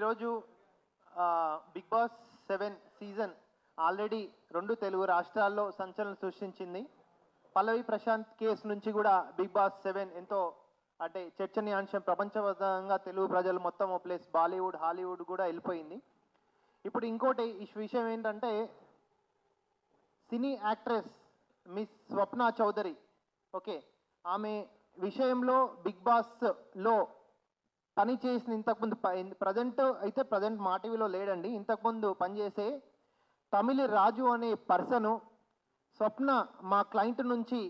ఈరోజు big boss seven season already రెండు తెలుగు రాష్ట్రాల్లో సంచలనం సృష్టించింది. పల్లవి ప్రశాంత్ కేసు నుంచి కూడా బిగ్ బాస్ సెవెన్ ఎంతో అంటే చర్చనీయాంశం ప్రపంచవ్యాప్తంగా తెలుగు ప్రజలు మొత్తం ప్లస్ బాలీవుడ్ హాలీవుడ్ కూడా వెళ్ళిపోయింది. ఇప్పుడు ఇంకోటి ఈ విషయం ఏంటంటే cine actress miss Swapna Chowdary okay ఆమె విషయంలో బిగ్ బాస్లో పని చేసిన ఇంతకుముందు ప్రజెంట్ అయితే ప్రజెంట్ మా టీవీలో లేడండి. ఇంతకుముందు పనిచేసే తమిళ రాజు అనే పర్సను స్వప్న మా క్లయింట్ నుంచి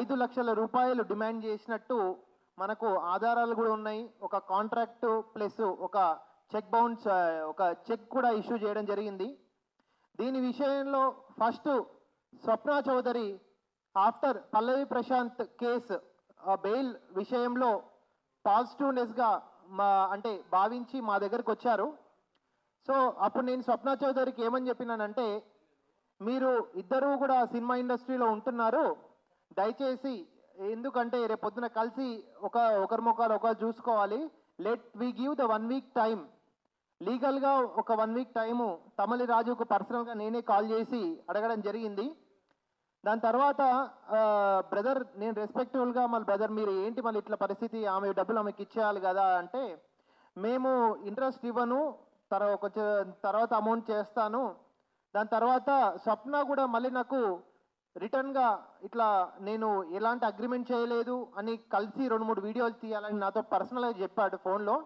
ఐదు లక్షల రూపాయలు డిమాండ్ చేసినట్టు మనకు ఆధారాలు కూడా ఉన్నాయి. ఒక కాంట్రాక్ట్ ప్లస్ ఒక చెక్ బౌన్స్ ఒక చెక్ కూడా ఇష్యూ చేయడం జరిగింది. దీని విషయంలో first Swapna Chowdary after Pallavi Prashanth case bail విషయంలో పాజిటివ్నెస్గా మా అంటే భావించి మా దగ్గరకు వచ్చారు. సో అప్పుడు నేను స్వప్న చౌదరికి ఏమని చెప్పినానంటే మీరు ఇద్దరూ కూడా సినిమా ఇండస్ట్రీలో ఉంటున్నారు. దయచేసి ఎందుకంటే రేపు పొద్దున కలిసి ఒక ఒకరి ముఖాలు ఒకరు చూసుకోవాలి. Let we give the one week time లీగల్గా ఒక వన్ వీక్ టైము తమలి రాజుకు పర్సనల్గా నేనే కాల్ చేసి అడగడం జరిగింది. దాని తర్వాత బ్రదర్ నేను రెస్పెక్టబుల్గా మళ్ళీ బ్రదర్ మీరు ఏంటి మళ్ళీ ఇట్లా పరిస్థితి? ఆమె డబ్బులు ఆమెకి ఇచ్చేయాలి కదా అంటే మేము ఇంట్రెస్ట్ ఇవ్వను తర్వాత కొంచెం తర్వాత అమౌంట్ చేస్తాను. దాని తర్వాత స్వప్న కూడా మళ్ళీ నాకు రిటర్న్గా ఇట్లా నేను ఎలాంటి అగ్రిమెంట్ చేయలేదు అని కలిసి రెండు మూడు వీడియోలు తీయాలని నాతో పర్సనల్గా చెప్పాడు ఫోన్లో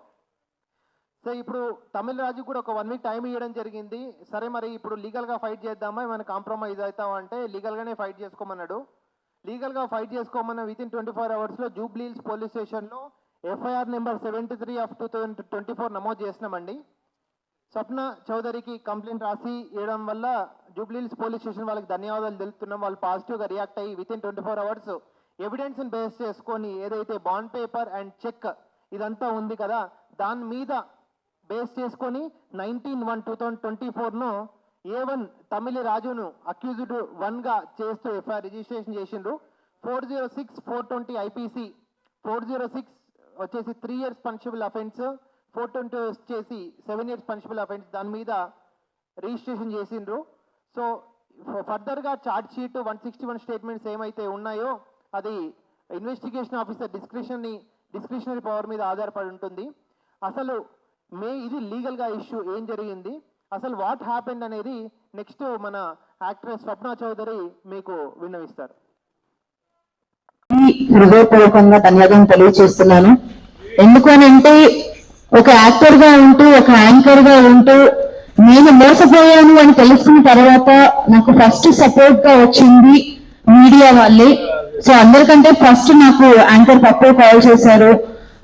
సో ఇప్పుడు తమిళ రాజు కూడా ఒక వన్ వీక్ టైం ఇవ్వడం జరిగింది. సరే మరి ఇప్పుడు లీగల్గా ఫైట్ చేద్దామా? ఏమైనా కాంప్రమైజ్ అవుతామంటే లీగల్గానే ఫైట్ చేసుకోమన్నాడు. లీగల్గా ఫైట్ చేసుకోమన్న విత్ ఇన్ ట్వంటీ ఫోర్ అవర్స్లో జూబ్లీల్స్ పోలీస్ స్టేషన్లో FIR number seventy three of two thousand twenty four నమోదు చేసినామండి. స్వప్న చౌదరికి కంప్లైంట్ రాసి ఇవ్వడం వల్ల జూబ్లీల్స్ పోలీస్ స్టేషన్ వాళ్ళకి ధన్యవాదాలు తెలుపుతున్నాం. వాళ్ళు పాజిటివ్గా రియాక్ట్ అయ్యి within twenty four hours ఎవిడెన్స్ని బేస్ చేసుకొని ఏదైతే బాండ్ పేపర్ అండ్ చెక్ ఇదంతా ఉంది కదా దాని మీద బేస్ చేసుకొని nineteen one two thousand twenty ఫోర్ను A one Tamil రాజును అక్యూజ్డ్ వన్గా చేస్తూ ఎఫ్ఐఆర్ రిజిస్ట్రేషన్ చేసిండ్రు. Four zero six four twenty IPC four zero six వచ్చేసి three years punishable offence four twenty వచ్చేసి సెవెన్ ఇయర్స్ పనిషబుల్ అఫెన్స్ దాని మీద రిజిస్ట్రేషన్ చేసిండ్రు. సో ఫర్దర్గా charge sheet one sixty one statements ఏమైతే ఉన్నాయో అది ఇన్వెస్టిగేషన్ ఆఫీసర్ డిస్క్రిప్షన్ని డిస్క్రిప్షనరీ పవర్ మీద ఆధారపడి ఉంటుంది. అసలు మే ఇది లీగల్గా ఇష్యూ ఏం జరిగింది? అసలు వాట్ హ్యాపెండ్ అనేది నెక్స్ట్ మన యాక్ట్రెస్ స్వప్న చౌదరి మీకు విన్నవిస్తారు. హృదయపూర్వకంగా ధన్యవాదం తెలియజేస్తున్నాను. ఎందుకు అని అంటే ఒక యాక్టర్గా ఉంటూ ఒక యాంకర్గా ఉంటూ నేను మోసపోయాను అని తెలుసుకున్న తర్వాత నాకు ఫస్ట్ సపోర్ట్గా వచ్చింది మీడియా వాళ్ళే. సో అందరికంటే ఫస్ట్ నాకు యాంకర్ పప్పు కాల్ చేశారు.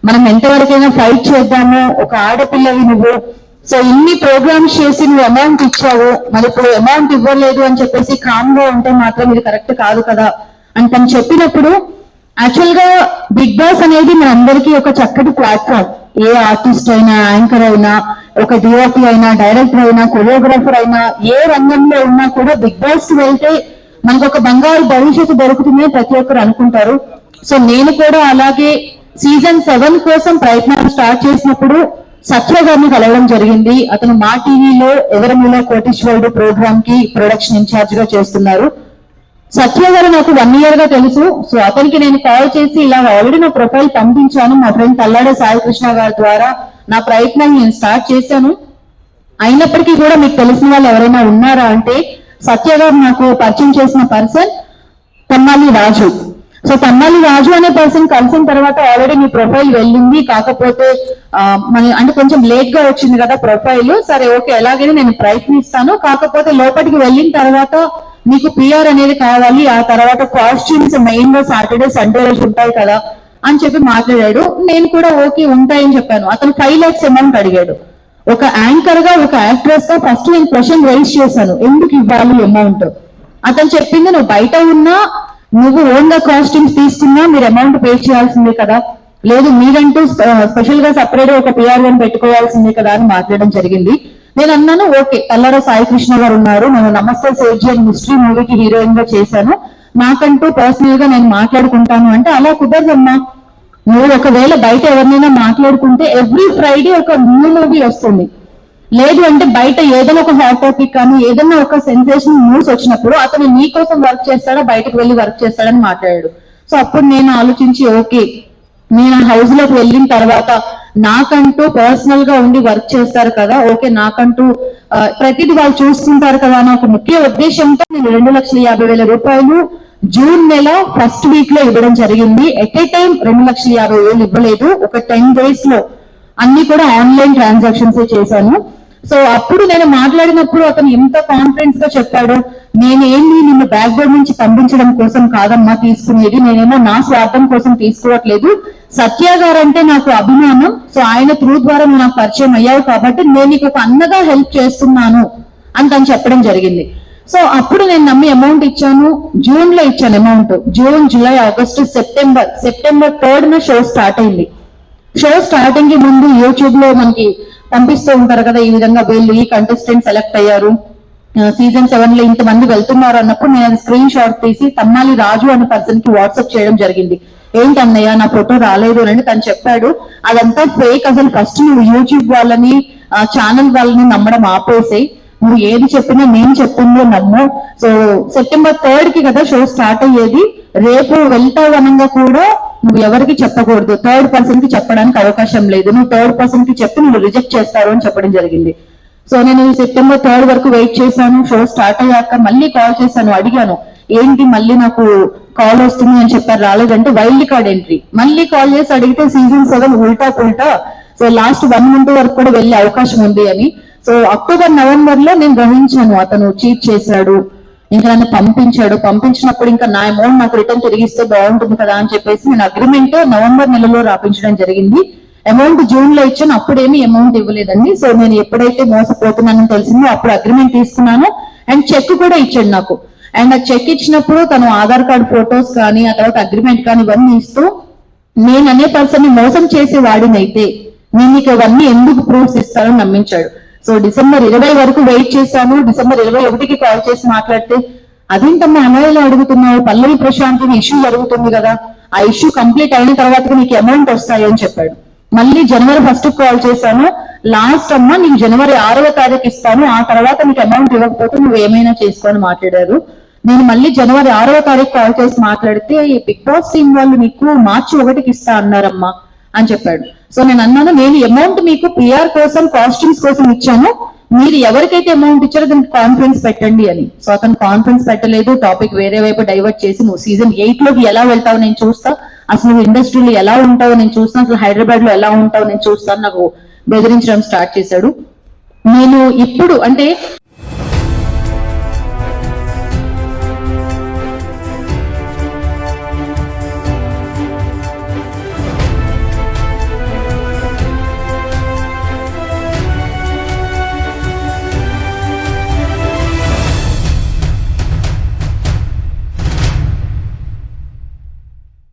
మనం ఎంతవరకైనా ఫైట్ చేద్దాము ఒక ఆడపిల్లవి నువ్వు సో ఇన్ని ప్రోగ్రామ్స్ చేసి నువ్వు అమౌంట్ ఇచ్చావు మరి ఇప్పుడు అమౌంట్ ఇవ్వలేదు అని చెప్పేసి కామ్గా ఉంటే మాత్రం ఇది కరెక్ట్ కాదు కదా అని తను చెప్పినప్పుడు యాక్చువల్గా బిగ్ బాస్ అనేది మనందరికీ ఒక చక్కటి ప్లాట్ఫామ్ ఏ ఆర్టిస్ట్ అయినా యాంకర్ అయినా ఒక డిఓపి అయినా డైరెక్టర్ అయినా కొరియోగ్రాఫర్ అయినా ఏ రంగంలో ఉన్నా కూడా బిగ్ బాస్ వెళ్తే మనకు ఒక బంగారు భవిష్యత్తు దొరుకుతుందని ప్రతి ఒక్కరు అనుకుంటారు. సో నేను కూడా అలాగే సీజన్ సెవెన్ కోసం ప్రయత్నాలు స్టార్ట్ చేసినప్పుడు సత్య గారిని కలవడం జరిగింది. అతను మా టీవీలో ఎవరమిలో కోటీశ్వరుడు ప్రోగ్రామ్కి ప్రొడక్షన్ ఇన్ఛార్జ్గా చేస్తున్నారు. సత్య గారు నాకు వన్ ఇయర్గా తెలుసు. సో అతనికి నేను కాల్ చేసి ఇలా ఆల్రెడీ నా ప్రొఫైల్ పంపించాను. మా ఫ్రెండ్ తల్లాడే సాయి కృష్ణ గారి ద్వారా నా ప్రయత్నం నేను స్టార్ట్ చేశాను. అయినప్పటికీ కూడా మీకు తెలిసిన వాళ్ళు ఎవరైనా ఉన్నారా అంటే సత్య గారు నాకు పరిచయం చేసిన పర్సన్ తమ్మాలి రాజు. సో తమ్మాలి రాజు అనే పర్సన్ కలిసిన తర్వాత ఆల్రెడీ మీ ప్రొఫైల్ వెళ్ళింది. కాకపోతే మన అంటే కొంచెం లేట్గా వచ్చింది కదా ప్రొఫైల్ సరే ఓకే ఎలాగైనా నేను ప్రయత్నిస్తాను. కాకపోతే లోపలికి వెళ్ళిన తర్వాత మీకు పిఆర్ అనేది కావాలి. ఆ తర్వాత కాస్ట్యూమ్స్ మెయిన్గా సాటర్డే సండే రోజు ఉంటాయి కదా అని చెప్పి మాట్లాడాడు. నేను కూడా ఓకే ఉంటాయని చెప్పాను. అతను ఫైవ్ లాక్స్ అమౌంట్ అడిగాడు. ఒక యాంకర్గా ఒక యాక్ట్రెస్గా ఫస్ట్ నేను క్వశ్చన్ రైజ్ చేశాను. ఎందుకు ఇవ్వాలి అమౌంట్ అతను చెప్పింది నువ్వు బయట ఉన్నా నువ్వు ఓన్గా కాస్ట్యూమ్స్ తీసుకున్నా మీరు అమౌంట్ పే చేయాల్సిందే కదా. లేదు మీరంటూ స్పెషల్గా సపరేట్ ఒక పిఆర్ వన్ పెట్టుకోవాల్సిందే కదా అని మాట్లాడడం జరిగింది. నేను అన్నాను ఓకే కల్లార సాయి కృష్ణ గారు ఉన్నారు. నేను నమస్తే సేజీ అని మిస్టరీ మూవీకి హీరోయిన్గా చేశాను. నాకంటూ పర్సనల్గా నేను మాట్లాడుకుంటాను. అంటే అలా కుదరదమ్మా. నువ్వు ఒకవేళ బయట ఎవరినైనా మాట్లాడుకుంటే ఎవ్రీ ఫ్రైడే ఒక న్యూ మూవీ వస్తుంది. లేదు అంటే బయట ఏదైనా ఒక హాట్ టాపిక్ కానీ ఏదైనా ఒక సెన్సేషన్ మూవ్స్ వచ్చినప్పుడు అతను నీ కోసం వర్క్ చేస్తాడా బయటకు వెళ్ళి వర్క్ చేస్తాడని మాట్లాడాడు. సో అప్పుడు నేను ఆలోచించి ఓకే నేను హౌస్లోకి వెళ్ళిన తర్వాత నాకంటూ పర్సనల్గా ఉండి వర్క్ చేస్తారు కదా ఓకే నాకంటూ ప్రతిదీ వాళ్ళు చూస్తుంటారు కదా అని ఒక ముఖ్య ఉద్దేశంతో నేను రెండు లక్షల యాభై వేల రూపాయలు జూన్ నెల ఫస్ట్ వీక్లో ఇవ్వడం జరిగింది. ఎట్ ఏ టైం రెండు లక్షల యాభై వేలు ఇవ్వలేదు. ఒక టెన్ డేస్లో అన్ని కూడా ఆన్లైన్ ట్రాన్సాక్షన్స్ చేశాను. సో అప్పుడు నేను మాట్లాడినప్పుడు అతను ఎంత కాన్ఫిడెన్స్గా చెప్పాడు నేనేమి నిన్ను బ్యాక్ బోర్డ్ నుంచి పంపించడం కోసం కాదమ్మా తీసుకునేది నేనేమో నా స్వార్థం కోసం తీసుకోవట్లేదు. సత్య గారు అంటే నాకు అభిమానం సో ఆయన త్రూ ద్వారా నాకు పరిచయం అయ్యావు కాబట్టి నేను నీకు ఒక అన్నగా హెల్ప్ చేస్తున్నాను అని తను చెప్పడం జరిగింది. సో అప్పుడు నేను నమ్మి అమౌంట్ ఇచ్చాను జూన్లో ఇచ్చాను amount June July August September September third న షో స్టార్ట్ అయింది. షో స్టార్టింగ్కి ముందు యూట్యూబ్లో మనకి పంపిస్తూ ఉంటారు కదా ఈ విధంగా వీళ్ళు ఈ కంటెస్టెంట్ సెలెక్ట్ అయ్యారు. సీజన్ సెవెన్లో ఇంతమంది వెళ్తున్నారు అన్నప్పుడు నేను స్క్రీన్ షాట్ తీసి తమ్మాలి రాజు అనే పర్సన్కి వాట్సాప్ చేయడం జరిగింది. ఏంటన్నయ్య నా ఫోటో రాలేదు అని తను చెప్పాడు. అదంతా ఫేక్ అసలు ఫస్ట్ నువ్వు యూట్యూబ్ వాళ్ళని ఛానల్ వాళ్ళని నమ్మడం ఆపేసాయి నువ్వు ఏది చెప్పినా నేను చెప్పిందో నమ్ము. సో సెప్టెంబర్ థర్డ్కి కదా షో స్టార్ట్ అయ్యేది. రేపు వెళ్తావు అనగా కూడా నువ్వు ఎవరికి చెప్పకూడదు. థర్డ్ పర్సన్కి చెప్పడానికి అవకాశం లేదు. నువ్వు థర్డ్ పర్సన్కి చెప్పి నువ్వు రిజెక్ట్ చేస్తారు అని చెప్పడం జరిగింది. సో నేను సెప్టెంబర్ థర్డ్ వరకు వెయిట్ చేశాను. షో స్టార్ట్ అయ్యాక మళ్ళీ కాల్ చేశాను. అడిగాను ఏంటి మళ్ళీ నాకు కాల్ వస్తుంది? అని చెప్పారు. రాలేదంటే వైల్డ్ కార్డ్ ఎంట్రీ మళ్ళీ కాల్ చేసి అడిగితే season seven Ulta Pulta. So last one month వరకు కూడా వెళ్ళే అవకాశం ఉంది అని. సో అక్టోబర్ నవంబర్లో నేను గ్రహించాను. అతను చీట్ చేశాడు. ఇంకా నన్ను పంపించాడు. పంపించినప్పుడు ఇంకా నా అమౌంట్ నాకు రిటర్న్ తిరిగిస్తే బాగుంటుంది కదా అని చెప్పేసి నేను అగ్రిమెంట్ నవంబర్ నెలలో రాపించడం జరిగింది. అమౌంట్ జూన్లో ఇచ్చాను. అప్పుడేమి అమౌంట్ ఇవ్వలేదండి. సో నేను ఎప్పుడైతే మోసపోతున్నానని తెలిసిందో అప్పుడు అగ్రిమెంట్ తీసుకున్నాను. అండ్ చెక్ కూడా ఇచ్చాడు నాకు. అండ్ ఆ చెక్ ఇచ్చినప్పుడు తను ఆధార్ కార్డ్ ఫొటోస్ కానీ ఆ తర్వాత అగ్రిమెంట్ కానీ ఇవన్నీ ఇస్తూ నేను అనే పర్సన్ని మోసం చేసే వాడినైతే నేను నీకు ఇవన్నీ ఎందుకు ప్రూఫ్స్ ఇస్తానని నమ్మించాడు. సో డిసెంబర్ ఇరవై వరకు వెయిట్ చేశాను. డిసెంబర్ ఇరవై ఒకటికి కాల్ చేసి మాట్లాడితే అదేంటమ్మా అమ్మాయిలు అడుగుతున్నావు? పల్లవి ప్రశాంత్ ఇష్యూ జరుగుతుంది కదా. ఆ ఇష్యూ కంప్లీట్ అయిన తర్వాత నీకు అమౌంట్ వస్తాయి అని చెప్పాడు. మళ్ళీ జనవరి ఫస్ట్ కాల్ చేశాను. లాస్ట్ అమ్మ నీకు జనవరి ఆరవ తారీఖు ఇస్తాను. ఆ తర్వాత నీకు అమౌంట్ ఇవ్వకపోతే నువ్వు ఏమైనా చేసుకొని మాట్లాడారు. నేను మళ్ళీ జనవరి ఆరవ తారీఖు కాల్ చేసి మాట్లాడితే ఈ బిగ్ బాస్ టీం వాళ్ళు నీకు మార్చి ఒకటికి ఇస్తా అన్నారమ్మా. అని చెప్పాడు. సో నేను అన్నాను నేను అమౌంట్ మీకు పిఆర్ కోసం కాస్ట్యూమ్స్ కోసం ఇచ్చాను. మీరు ఎవరికైతే అమౌంట్ ఇచ్చారో దానికి కాన్ఫరెన్స్ పెట్టండి అని. సో అతను కాన్ఫరెన్స్ పెట్టలేదు టాపిక్ వేరే వైపు డైవర్ట్ చేసి నువ్వు సీజన్ ఎయిట్లోకి ఎలా వెళ్తావు నేను చూస్తా? అసలు నువ్వు ఇండస్ట్రీలో ఎలా ఉంటావో నేను చూస్తాను అసలు హైదరాబాద్లో ఎలా ఉంటావు నేను చూస్తాను నాకు బెదిరించడం స్టార్ట్ చేశాడు. నేను ఇప్పుడు అంటే